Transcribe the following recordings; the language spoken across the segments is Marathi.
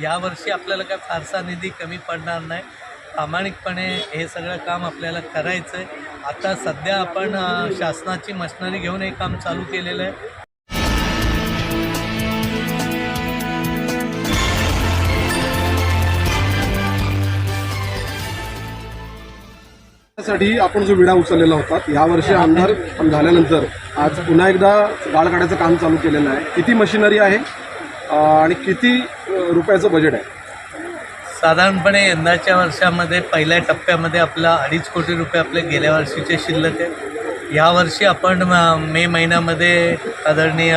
यावर्षी आपल्याला काय फारसा निधी कमी पडणार नाही. प्रामाणिकपणे हे सगळं काम आपल्याला करायचं आहे आता सध्या आपण शासनाची मशनरी घेऊन हे काम चालू केलेलं आहे. साठी आपण जो विडा उचललेला होता यावर्षी आमदार झाल्यानंतर आज पुन्हा एकदा गाळ काढायचं काम चालू केलेलं आहे. किती मशिनरी आहे? आणि किती रुपयाचं बजेट आहे? साधारणपणे यंदाच्या वर्षामध्ये पहिल्या टप्प्यामध्ये आपला अडीच कोटी रुपये आपले गेल्या वर्षीचे शिल्लक आहे. यावर्षी आपण म- मे महिन्यामध्ये आदरणीय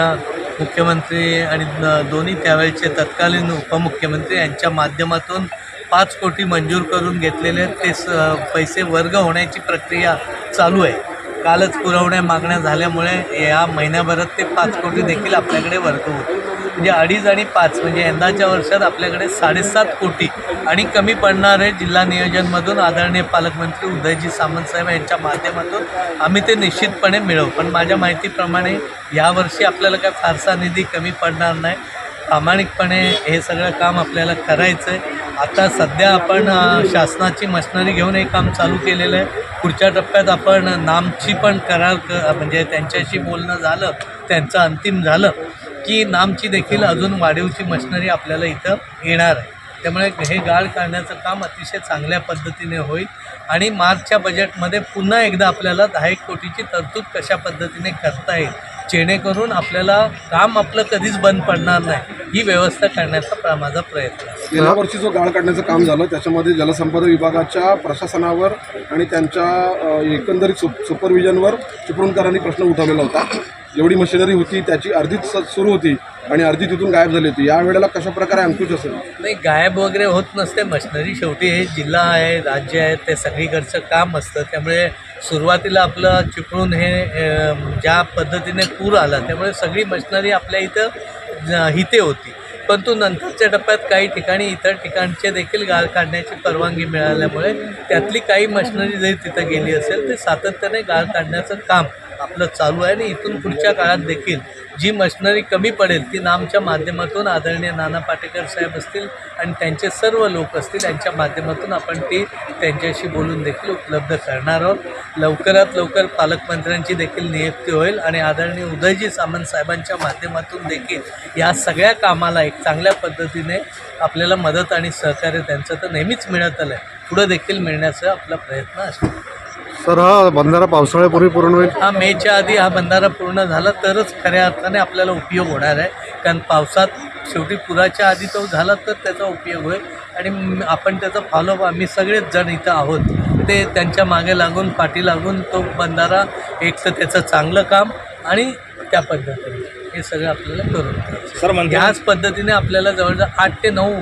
मुख्यमंत्री आणि दोन्ही त्यावेळेचे तत्कालीन उपमुख्यमंत्री यांच्या माध्यमातून पाच कोटी मंजूर करून घेतलेले ते स पैसे वर्ग होण्याची प्रक्रिया चालू आहे. कालच पुरवण्या मागण्या झाल्यामुळे या महिन्याभरात ते पाच कोटी देखील आपल्याकडे वर्ग होते. म्हणजे अडीच आणि पाच म्हणजे यंदाच्या वर्षात आपल्याकडे साडेसात कोटी. आणि कमी पडणारे जिल्हा नियोजनमधून आदरणीय पालकमंत्री उदयजी सामंतसाहेब यांच्या माध्यमातून आम्ही ते निश्चितपणे मिळवू. पण माझ्या माहितीप्रमाणे यावर्षी आपल्याला काय फारसा निधी कमी पडणार नाही. प्रामाणिकपणे हे सगळं काम आपल्याला करायचं आहे आता सध्या आपण शासनाची मशिनरी घेऊन हे काम चालू केलेलं आहे. पुढच्या टप्प्यात आपण नामची पण करार क म्हणजे त्यांच्याशी बोलणं झालं त्यांचं अंतिम झालं की नामची देखील अजून वाढीवची मशिनरी आपल्याला इथं येणार आहे. त्यामुळे हे गाळ काढण्याचं काम अतिशय चांगल्या पद्धतीने होईल आणि मार्चच्या बजेटमध्ये पुन्हा एकदा आपल्याला दहा एक कोटीची तरतूद कशा पद्धतीने करता येईल जेणेकरून आपल्याला काम आपलं कधीच बंद पडणार नाही. ही व्यवस्था करण्याचा माझा प्रयत्न आहे. गेल्या वर्षी जो गाळ काढण्याचं काम झालं त्याच्यामध्ये जलसंपदा विभागाच्या प्रशासनावर आणि त्यांच्या अं, एकंदरीत सुप सुपरविजनवर चिपळूणकरांनी प्रश्न उठवलेला होता. जेवढी मशिनरी होती त्याची अर्धीच स- सुरू होती आणि अर्धी तिथून गायब झाली होती. या वेळेला कशा प्रकारे अंकुश असेल? नाही गायब वगैरे होत नसते. मशिनरी शेवटी हे जिल्हा आहे राज्य आहे ते सगळीकडचं काम असतं. त्यामुळे सुरुवातीला आपलं चिपळूण हे ज्या पद्धतीने पूर आला त्यामुळे सगळी मशिनरी आपल्या इथं हिते होती. परंतु नंतरच्या टप्प्यात काही ठिकाणी इतर ठिकाणचे देखील गाळ काढण्याची परवानगी मिळाल्यामुळे त्यातली काही मशिनरी जरी तिथं गेली असेल ते सातत्याने गाळ काढण्याचं काम आपलं चालू आहे आणि इथून पुढच्या काळात देखील जी मशनरी कमी पडेल ती नामच्या माध्यमातून आदरणीय नाना पाटेकर साहेब असतील आणि त्यांचे सर्व लोक असतील यांच्या माध्यमातून आपण ती त्यांच्याशी बोलून देखील उपलब्ध करणार आहोत. लवकरात लवकर पालकमंत्र्यांची देखील नियुक्ती होईल आणि आदरणीय उदयजी सामंत साहेबांच्या माध्यमातून देखील या सगळ्या कामाला एक चांगल्या पद्धतीने आपल्याला मदत आणि सहकार्य त्यांचं तर नेहमीच मिळत आलं आहे पुढं देखील मिळण्याचा आपला प्रयत्न असतो. सर हा बंधारा पावसाळ्यापूर्वी पूर्ण होईल? हा मेच्या आधी हा बंधारा पूर्ण झाला तरच खऱ्या अर्थाने आपल्याला उपयोग होणार आहे. कारण पावसात शेवटी पुराच्या आधी तो झाला तर त्याचा उपयोग होईल. आणि आपण त्याचा फॉलोअप आम्ही सगळेच जण इथं आहोत. ते त्यांच्या मागे लागून पाठी लागून तो बंधारा एक तर त्याचं चांगलं काम आणि त्या पद्धतीने हे सगळं आपल्याला करून. सर म्हणते ह्याच पद्धतीने आपल्याला जवळजवळ आठ ते नऊ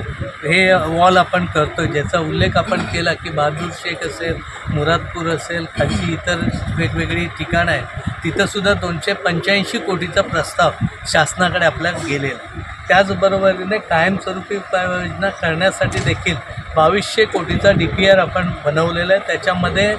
हे वॉल आपण करतो ज्याचा उल्लेख आपण केला की बहादूर शेख असेल मुरादपूर असेल खालची इतर वेगवेगळी ठिकाणं आहेत तिथंसुद्धा दोनशे पंच्याऐंशी कोटीचा प्रस्ताव शासनाकडे आपल्या गेलेला. त्याचबरोबरीने कायमस्वरूपी उपाययोजना करण्यासाठी देखील बावीसशे कोटीचा डी पी आर आपण बनवलेला आहे. त्याच्यामध्ये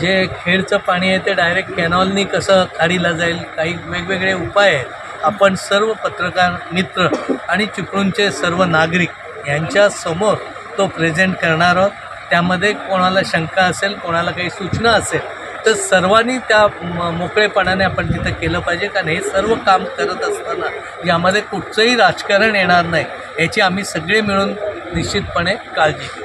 जे खेडचं पाणी आहे ते डायरेक्ट कॅनॉलनी कसं खाडीला जाईल काही वेगवेगळे उपाय आहेत. आपण सर्व पत्रकार मित्र आणि चिपळूणचे सर्व नागरिक यांच्यासमोर तो प्रेझेंट करणार आहोत. त्यामध्ये कोणाला शंका असेल कोणाला काही सूचना असेल तर सर्वांनी त्या म- मोकळेपणाने आपण तिथं केलं पाहिजे. कारण हे सर्व काम करत असताना यामध्ये कुठचंही राजकारण येणार नाही. याची आम्ही सगळे मिळून निश्चितपणे काळजी घेऊ.